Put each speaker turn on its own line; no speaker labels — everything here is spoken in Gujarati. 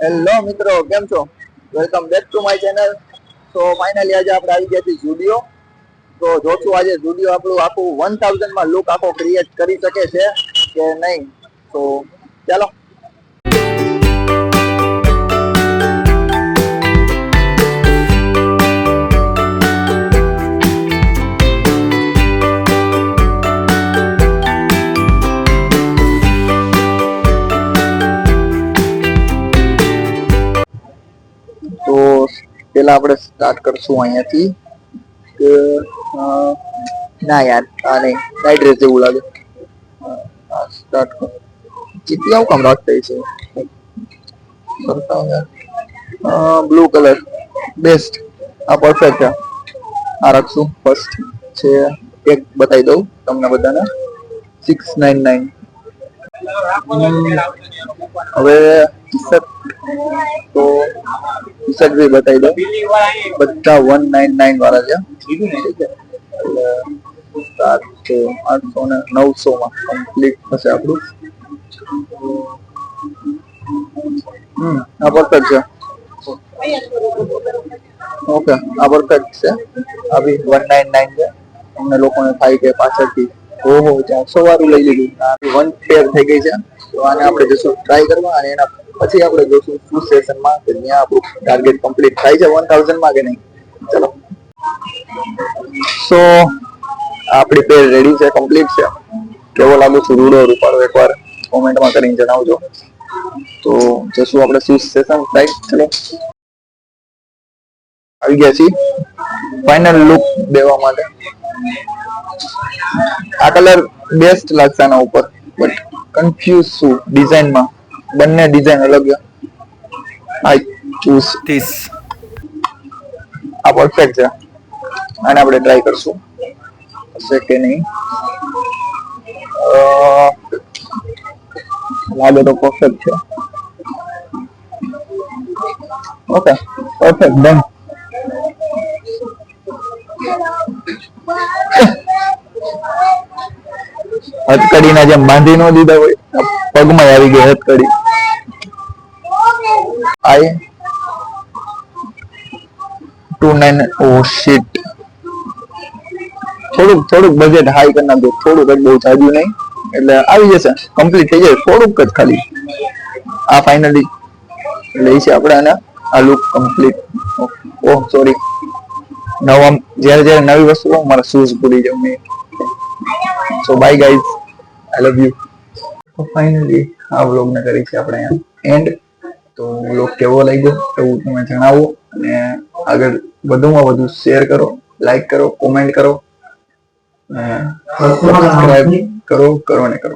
હેલો મિત્રો, કેમ છો? Welcome back to my channel તો ફાઇનલી આજે આપણે આવી ગયા છીએ જુડિયો તો જોશું આજે જુડિયો આપણું આખું વન થાઉઝન્ડમાં લુક આખો ક્રિએટ કરી શકે છે કે નહીં? તો ચાલો તો પેલા આપણે સ્ટાર્ટ કરશું અહીંયાથી કે ના યાર આ નહીં નાઇટ ડ્રેસ જેવું લાગે. સ્ટાર્ટ કર. ચીપી આવું કામ રાખતા છે. બ્લુ કલર બેસ્ટ આ પરફેક્ટ આ રાખશું. ફર્સ્ટ છે, એક બતાવી દઉં તમને બધાને. સિક્સ નાઇન નાઇન હવે તો ટી શર્ટ બી બતાવી દો. બધા વન નાઇન નાઇન વાળા છે. ઠીક છે એટલે સાત તો આઠસો ને નવસો માં કમ્પ્લીટ થશે આપણું. હમ, આ પરફેક્ટ છે. ઓકે આ પરફેક્ટ છે. આ વન નાઇન નાઇન છે. અમને લોકોને થાય કે પાછળથી ઓહો, ચારસો વાળું લઈ લીધું. આ વન પેર થઈ ગઈ છે. તો આને આપણે જશું ટ્રાય કરવા અને એના પછી આપણે જોશું શું સેશનમાં કે ત્યાં આપણું ટાર્ગેટ કમ્પ્લીટ થાય છે વન થાઉઝન્ડમાં કે નહીં. ચલો. સો આપણી પેર રેડી છે કમ્પ્લીટ છે. કેવો લાગુ છું રૂડો, રૂપાળો એકવાર કોમેન્ટમાં કરીને જણાવજો. તો જશું આપણે શું સેશન રાઈટ ચલો આવી ગયા છીએ. ફાઇનલ લુક દેવા માટે. આ કલર બેસ્ટ લાગશે આના ઉપર. બટ કન્ફ્યુઝ છું ડિઝાઇનમાં બંને ડિઝાઇન અલગ આઈ ચૂઝ
ધીસ
આ પરફેક્ટ છે. આને આપણે ટ્રાય કરશું. હશે કે નહીં? લાગે તો પરફેક્ટ છે. ઓકે પરફેક્ટ ડન હથકડીના જેમ બાંધી નો દીધા હોય પગમાં આવી ગઈ હથકડી. આઈ ટુ નાઇન ઓ શીટ થોડુંક થોડુંક બજેટ હાઈ કરી નાખજો. થોડુંક જ બહુ જાજુ નહીં. એટલે આવી જશે. કમ્પ્લીટ થઈ જાય થોડુંક જ ખાલી. આ ફાઇનલી લઈ છે આપણે આને આ લુક કમ્પ્લીટ ઓહ સોરી નવા, જ્યારે જ્યારે નવી વસ્તુ લઉં મારા શૂઝ ભૂલી જાઉં મેં. So bye guys I love you તો ફાઇનલી આ વ્લોગને કરી છે આપણે. અહીંયા એન્ડ તો લોક કેવો લાગ્યો એવું તમે જણાવો અને આગળ વધુમાં વધુ શેર કરો લાઈક કરો કોમેન્ટ કરો સબસ્ક્રાઈબ કરો કરો ને કરો.